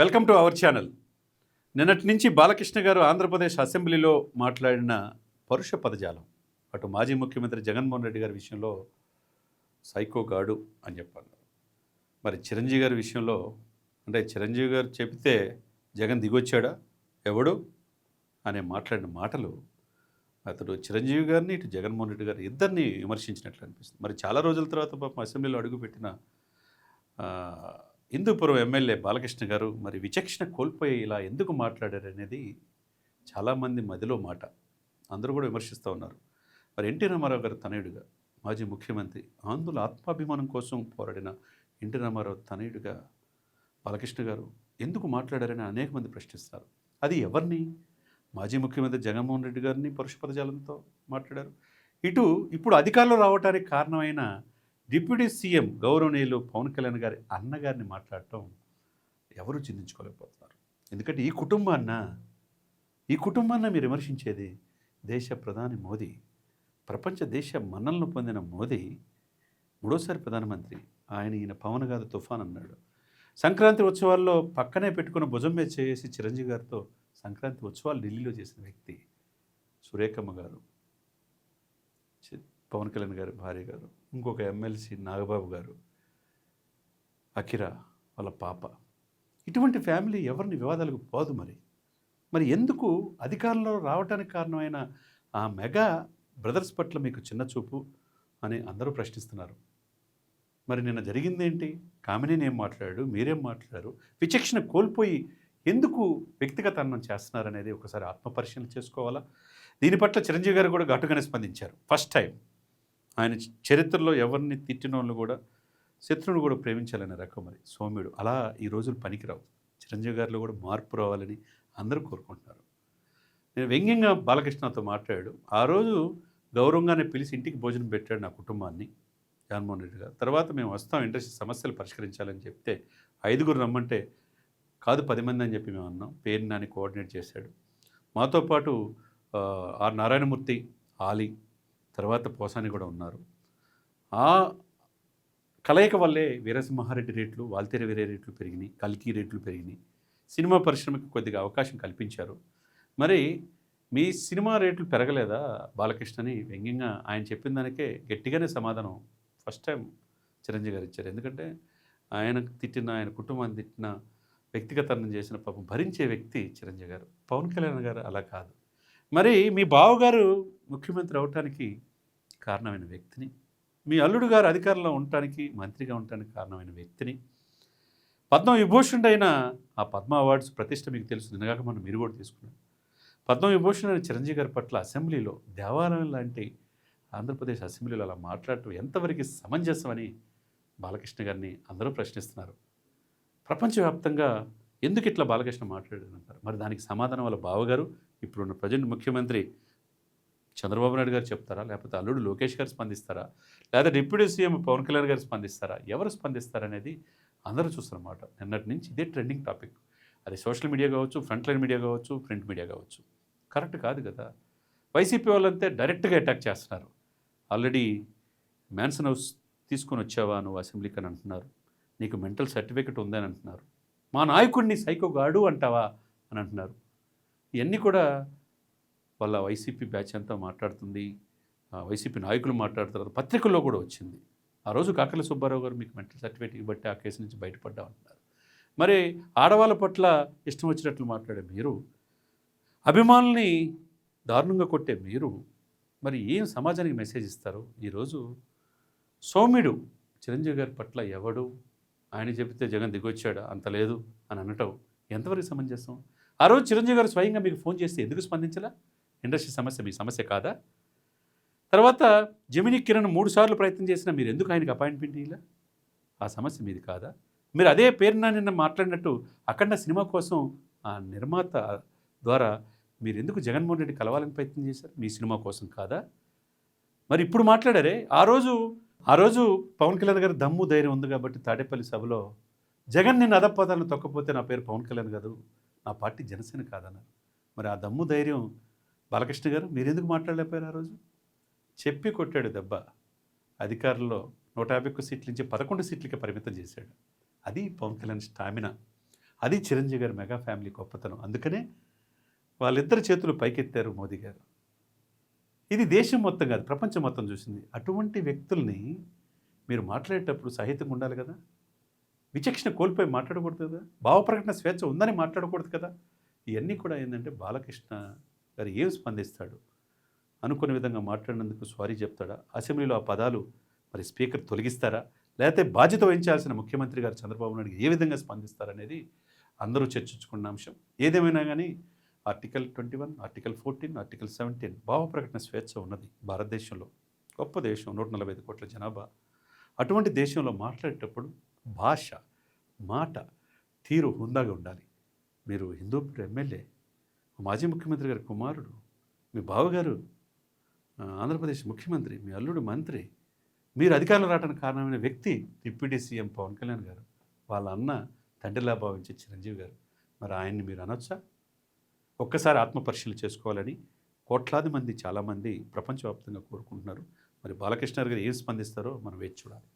Welcome to our channel. నిన్నటి నుంచి బాలకృష్ణ గారు ఆంధ్రప్రదేశ్ అసెంబ్లీలో మాట్లాడిన పరుష పదజాలం. అటు మాజీ ముఖ్యమంత్రి జగన్మోహన్ రెడ్డి గారి విషయంలో సైకో గాడు అని చెప్పారు మరి చిరంజీవి గారి విషయంలో అంటే చిరంజీవి గారు చెబితే జగన్ దిగొచ్చాడా? ఎవడు? అనే మాట్లాడిన మాటలు అతడు చిరంజీవి గారిని ఇటు జగన్మోహన్ రెడ్డి గారు ఇద్దరిని విమర్శించినట్లు అనిపిస్తుంది. మరి చాలా రోజుల తర్వాత పాపం అసెంబ్లీలో అడుగుపెట్టిన హిందూపురం ఎమ్మెల్యే బాలకృష్ణ గారు మరి విచక్షణ కోల్పోయి ఇలా ఎందుకు మాట్లాడారు అనేది చాలామంది మదిలో మాట. అందరూ కూడా విమర్శిస్తూ ఉన్నారు. మరి ఎన్టీ రామారావు గారు తనయుడిగా మాజీ ముఖ్యమంత్రి ఆంధ్రుల ఆత్మాభిమానం కోసం పోరాడిన ఎన్టీ రామారావు తనయుడిగా బాలకృష్ణ గారు ఎందుకు మాట్లాడారని అనేక మంది ప్రశ్నిస్తారు. అది ఎవరిని? మాజీ ముఖ్యమంత్రి జగన్మోహన్ రెడ్డి గారిని పరుషపదజాలంతో మాట్లాడారు. ఇటు ఇప్పుడు అధికారంలో రావడానికి కారణమైన డిప్యూటీ సీఎం గౌరవనీయులు పవన్ కళ్యాణ్ గారి అన్నగారిని మాట్లాడటం ఎవరు చిందించుకోలేకపోతున్నారు. ఎందుకంటే ఈ కుటుంబాన్న ఈ కుటుంబాన్న మీరు విమర్శించేది దేశ ప్రధాని మోదీ ప్రపంచ దేశ మన్నలను పొందిన మోదీ మూడోసారి ప్రధానమంత్రి ఆయన ఈయన పవన్ గారు తుఫాన్ అన్నాడు. సంక్రాంతి ఉత్సవాల్లో పక్కనే పెట్టుకున్న భుజం మీద చేసి చిరంజీవి గారితో సంక్రాంతి ఉత్సవాలు ఢిల్లీలో చేసిన వ్యక్తి సురేఖమ్మ గారు. పవన్ కళ్యాణ్ గారి భార్య గారు ఇంకొక ఎమ్మెల్సీ నాగబాబు గారు అఖిర వాళ్ళ పాప. ఇటువంటి ఫ్యామిలీ ఎవరిని వివాదాలకు పోదు మరి. మరి ఎందుకు అధికారంలో రావడానికి కారణమైన ఆ మెగా బ్రదర్స్ పట్ల మీకు చిన్న చూపు అని అందరూ ప్రశ్నిస్తున్నారు. మరి నిన్న జరిగిందేంటి? కామినేని ఏం మాట్లాడాడు? మీరేం మాట్లాడారు? విచక్షణ కోల్పోయి ఎందుకు వ్యక్తిగత అన్నం చేస్తున్నారనేది ఒకసారి ఆత్మపరిశీలన చేసుకోవాలా? దీని పట్ల చిరంజీవి గారు కూడా ఘాటుగానే స్పందించారు. First time. ఆయన చరిత్రలో ఎవరిని తిట్టిన వాళ్ళు కూడా శత్రువుని కూడా ప్రేమించాలనే రకం మరి సోమ్యుడు. అలా ఈ రోజులు పనికిరావు. చిరంజీవి గారిలో కూడా మార్పు రావాలని అందరూ కోరుకుంటున్నారు. నేను వ్యంగ్యంగా బాలకృష్ణతో మాట్లాడాడు. ఆ రోజు గౌరవంగానే పిలిచి ఇంటికి భోజనం పెట్టాడు నా కుటుంబాన్ని జగన్మోహన్ రెడ్డి గారు. తర్వాత మేము వస్తాం ఇండస్ట్రీ సమస్యలు పరిష్కరించాలని చెప్తే ఐదుగురు రమ్మంటే కాదు పది మంది అని చెప్పి మేము అన్నాం. పేరు నాని కోఆర్డినేట్ చేశాడు. మాతో పాటు ఆర్ నారాయణమూర్తి ఆలి తర్వాత పోసాని కూడా ఉన్నారు. ఆ కలయిక వల్లే వీరసింహారెడ్డి రేట్లు వాల్తేర వీరే రేట్లు పెరిగినాయి కల్కి రేట్లు పెరిగినాయి. సినిమా పరిశ్రమకి కొద్దిగా అవకాశం కల్పించారు. మరి మీ సినిమా రేట్లు పెరగలేదా? బాలకృష్ణని వ్యంగ్యంగా ఆయన చెప్పిన దానికే గట్టిగానే సమాధానం ఫస్ట్ టైం చిరంజీవి గారు ఇచ్చారు. ఎందుకంటే ఆయన తిట్టిన ఆయన కుటుంబాన్ని తిట్టిన వ్యక్తిగతనం చేసిన పాపం భరించే వ్యక్తి చిరంజీవి గారు. పవన్ కళ్యాణ్ గారు అలా కాదు. మరి మీ బావగారు ముఖ్యమంత్రి అవటానికి కారణమైన వ్యక్తిని మీ అల్లుడు గారు అధికారంలో ఉండటానికి మంత్రిగా ఉండటానికి కారణమైన వ్యక్తిని పద్మ విభూషణుడు అయిన ఆ పద్మ అవార్డ్స్ ప్రతిష్ట మీకు తెలుసు నిన్నగాక మనం మీరు కూడా తీసుకున్నాం. పద్మ విభూషణ్ అయిన చిరంజీవి గారి పట్ల అసెంబ్లీలో దేవాలయం లాంటి ఆంధ్రప్రదేశ్ అసెంబ్లీలో అలా మాట్లాడటం ఎంతవరకు సమంజసమని బాలకృష్ణ గారిని అందరూ ప్రశ్నిస్తున్నారు. ప్రపంచవ్యాప్తంగా ఎందుకు ఇట్లా బాలకృష్ణ మాట్లాడారంటారు? మరి దానికి సమాధానం వాళ్ళ బావగారు ఇప్పుడున్న ప్రజెంట్ ముఖ్యమంత్రి చంద్రబాబు నాయుడు గారు చెప్తారా? లేకపోతే అల్లుడు లోకేష్ గారు స్పందిస్తారా? లేదా డిప్యూటీ సీఎం పవన్ కళ్యాణ్ గారు స్పందిస్తారా? ఎవరు స్పందిస్తారనేది అందరూ చూస్తారన్నమాట నిన్నటి నుంచి ఇదే ట్రెండింగ్ టాపిక్ అది సోషల్ మీడియా కావచ్చు ఫ్రంట్ లైన్ మీడియా కావచ్చు ప్రింట్ మీడియా కావచ్చు. కరెక్ట్ కాదు కదా? వైసీపీ వాళ్ళంతే డైరెక్ట్గా అటాక్ చేస్తున్నారు. ఆల్రెడీ మ్యాన్సన్ హౌస్ తీసుకొని వచ్చావా నువ్వు అసెంబ్లీకి అని అంటున్నారు. నీకు మెంటల్ సర్టిఫికెట్ ఉందని అంటున్నారు. మా నాయకుడిని సైకో గాడు అంటావా అని అంటున్నారు. ఇవన్నీ కూడా వాళ్ళ వైసీపీ బ్యాచ్ అంతా మాట్లాడుతుంది. వైసీపీ నాయకులు మాట్లాడుతున్నారు పత్రికల్లో కూడా వచ్చింది. ఆ రోజు కాకల సుబ్బారావు గారు మీకు మెంటల్ సర్టిఫికేట్ ఇవ్వబట్టి ఆ కేసు నుంచి బయటపడ్డా అంటున్నారు. మరి ఆడవాళ్ళ పట్ల ఇష్టం వచ్చినట్లు మాట్లాడే మీరు అభిమానుల్ని దారుణంగా కొట్టే మీరు మరి ఏం సమాజానికి మెసేజ్ ఇస్తారు? ఈరోజు సౌమ్యుడు చిరంజీవి గారి పట్ల ఎవడు? ఆయన చెబితే జగన్ దిగొచ్చాడు? అంత లేదు అని అనటం ఎంతవరకు సమంజసం? ఆ రోజు చిరంజీవి గారు స్వయంగా మీకు ఫోన్ చేస్తే ఎందుకు స్పందించలా? ఇండస్ట్రీ సమస్య మీ సమస్య కాదా? తర్వాత జమిని కిరణ్ మూడు సార్లు ప్రయత్నం చేసినా మీరు ఎందుకు ఆయనకి అపాయింట్మెంట్ ఇలా ఆ సమస్య మీది కాదా? మీరు అదే పేరున నిన్న మాట్లాడినట్టు అఖండ సినిమా కోసం ఆ నిర్మాత ద్వారా మీరు ఎందుకు జగన్మోహన్ రెడ్డి కలవాలని ప్రయత్నం చేశారు? మీ సినిమా కోసం కాదా? మరి ఇప్పుడు మాట్లాడారే ఆ రోజు ఆ రోజు పవన్ కళ్యాణ్ గారి దమ్ము ధైర్యం ఉంది కాబట్టి తాడేపల్లి సభలో జగన్ నిన్ను అదపదాలను తొక్కపోతే నా పేరు పవన్ కళ్యాణ్ కాదు నా పార్టీ జనసేన కాదన్నారు. మరి ఆ దమ్ము ధైర్యం బాలకృష్ణ గారు మీరు ఎందుకు మాట్లాడలేకపోయారు ఆ రోజు? చెప్పి కొట్టాడు దెబ్బ. అధికారంలో నూట యాభై ఒక్క సీట్ల నుంచి పదకొండు సీట్లకి పరిమితం చేశాడు. అది పవన్ కళ్యాణ్ స్టామినా. అది చిరంజీవి గారి మెగా ఫ్యామిలీ గొప్పతనం. అందుకనే వాళ్ళిద్దరి చేతులు పైకెత్తారు మోదీ గారు. ఇది దేశం మొత్తం కాదు ప్రపంచం మొత్తం చూసింది. అటువంటి వ్యక్తుల్ని మీరు మాట్లాడేటప్పుడు సహితంగా ఉండాలి కదా. విచక్షణ కోల్పోయి మాట్లాడకూడదు కదా. భావప్రకటన స్వేచ్ఛ ఉందని మాట్లాడకూడదు కదా. ఇవన్నీ కూడా ఏంటంటే బాలకృష్ణ గారు ఏం స్పందిస్తాడు? అనుకునే విధంగా మాట్లాడినందుకు సారీ చెప్తాడా? అసెంబ్లీలో ఆ పదాలు మరి స్పీకర్ తొలగిస్తారా? లేకపోతే బాధ్యత వహించాల్సిన ముఖ్యమంత్రి గారు చంద్రబాబు నాయుడు ఏ విధంగా స్పందిస్తారనేది అందరూ చర్చించుకున్న అంశం. ఏదేమైనా కానీ article twenty one article fourteen article seventeen భావ ప్రకటన స్వేచ్ఛ ఉన్నది భారతదేశంలో. గొప్ప దేశం నూట నలభై ఐదు కోట్ల జనాభా. అటువంటి దేశంలో మాట్లాడేటప్పుడు భాష మాట తీరు హుందాగా ఉండాలి. మీరు హిందూ ఎమ్మెల్యే మాజీ ముఖ్యమంత్రి గారి కుమారుడు మీ బావగారు ఆంధ్రప్రదేశ్ ముఖ్యమంత్రి మీ అల్లుడు మంత్రి మీరు అధికారంలో రావడానికి కారణమైన వ్యక్తి డిప్యూటీ సీఎం పవన్ కళ్యాణ్ గారు వాళ్ళ అన్న తండ్రిలా భావించే చిరంజీవి గారు. మరి ఆయన్ని మీరు అనొచ్చా? ఒక్కసారి ఆత్మపరిశీలన చేసుకోవాలని కోట్లాది మంది చాలామంది ప్రపంచవ్యాప్తంగా కోరుకుంటున్నారు. మరి బాలకృష్ణ గారు ఏం స్పందిస్తారో మనం వేచి చూడాలి.